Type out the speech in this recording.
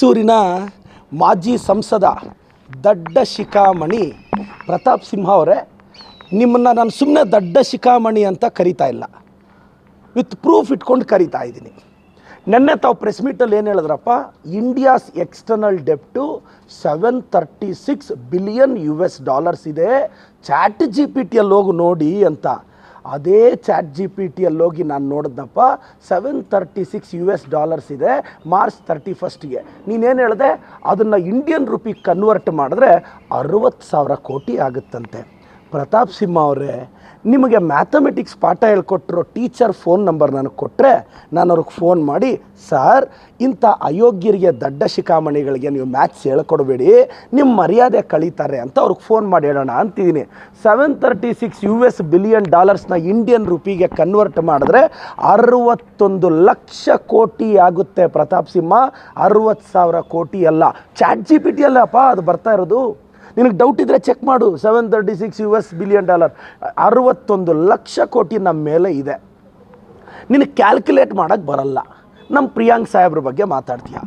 ಮೈಸೂರಿನ ಮಾಜಿ ಸಂಸದ ದಡ್ಡ ಶಿಖಾಮಣಿ ಪ್ರತಾಪ್ ಸಿಂಹ ಅವರೇ, ನಿಮ್ಮನ್ನು ನಾನು ಸುಮ್ಮನೆ ದಡ್ಡ ಶಿಖಾಮಣಿ ಅಂತ ಕರಿತಾ ಇಲ್ಲ. ವಿತ್ ಪ್ರೂಫ್ ಇಟ್ಕೊಂಡು ಕರಿತಾ ಇದ್ದೀನಿ. ನೆನ್ನೆ ತಾವು ಪ್ರೆಸ್ ಮೀಟಲ್ಲಿ ಏನು ಹೇಳಿದ್ರಪ್ಪ? India's external ಡೆಪ್ಟು seven thirty six billion U S dollars ಇದೆ. ಚಾಟ್ ಜಿ ಪಿ ಟಿಯಲ್ಲಿ ಹೋಗಿ ನೋಡಿ ಅಂತ. ಅದೇ ಚಾಟ್ ಜಿ ಪಿ ಟಿಯಲ್ಲಿ ಹೋಗಿ ನಾನು ನೋಡಿದ್ನಪ್ಪ seven thirty six U S dollars ಇದೆ ಮಾರ್ಚ್ ತರ್ಟಿ ಫಸ್ಟ್ಗೆ ನೀನೇನು ಹೇಳಿದೆ? ಅದನ್ನು ಇಂಡಿಯನ್ ರುಪಿ ಕನ್ವರ್ಟ್ ಮಾಡಿದ್ರೆ ಅರುವತ್ತು ಸಾವಿರ ಕೋಟಿ ಆಗುತ್ತಂತೆ. ಪ್ರತಾಪ್ ಸಿಂಹ ಅವರೇ, ನಿಮಗೆ ಮ್ಯಾಥಮೆಟಿಕ್ಸ್ ಪಾಠ ಹೇಳ್ಕೊಟ್ಟಿರೋ ಟೀಚರ್ ಫೋನ್ ನಂಬರ್ ನನಗೆ ಕೊಟ್ಟರೆ ನಾನು ಅವ್ರಿಗೆ ಫೋನ್ ಮಾಡಿ ಸರ್ ಇಂಥ ಅಯೋಗ್ಯರಿಗೆ ದಡ್ಡ ಶಿಖಾಮಣಿಗಳಿಗೆ ನೀವು ಮ್ಯಾಥ್ಸ್ ಹೇಳ್ಕೊಡ್ಬೇಡಿ ನಿಮ್ಮ ಮರ್ಯಾದೆ ಕಳೀತಾರೆ ಅಂತ ಅವ್ರಿಗೆ ಫೋನ್ ಮಾಡಿ ಹೇಳೋಣ ಅಂತಿದ್ದೀನಿ. Seven thirty six U S billion ಡಾಲರ್ಸ್ನ Indian ರುಪಿಗೆ ಕನ್ವರ್ಟ್ ಮಾಡಿದ್ರೆ ಅರವತ್ತೊಂದು ಲಕ್ಷ ಕೋಟಿ ಆಗುತ್ತೆ ಪ್ರತಾಪ್ ಸಿಂಹ. ಅರವತ್ತು ಸಾವಿರ ಕೋಟಿ ಅಲ್ಲ. ಚಾಟ್ ಜಿ ಪಿ ಟಿ ಅಲ್ಲಪ್ಪ, ಅದು ಬರ್ತಾ ಇರೋದು. ನಿನಗೆ ಡೌಟ್ ಇದ್ದರೆ ಚೆಕ್ ಮಾಡು. Seven thirty six U S billion dollar ಅರವತ್ತೊಂದು ಲಕ್ಷ ಕೋಟಿ ನಮ್ಮ ಮೇಲೆ ಇದೆ. ನಿನಗೆ ಕ್ಯಾಲ್ಕುಲೇಟ್ ಮಾಡೋಕ್ಕೆ ಬರಲ್ಲ. ನಮ್ಮ ಪ್ರಿಯಾಂಕ್ ಸಾಹೇಬ್ರ ಬಗ್ಗೆ ಮಾತಾಡ್ತೀಯ?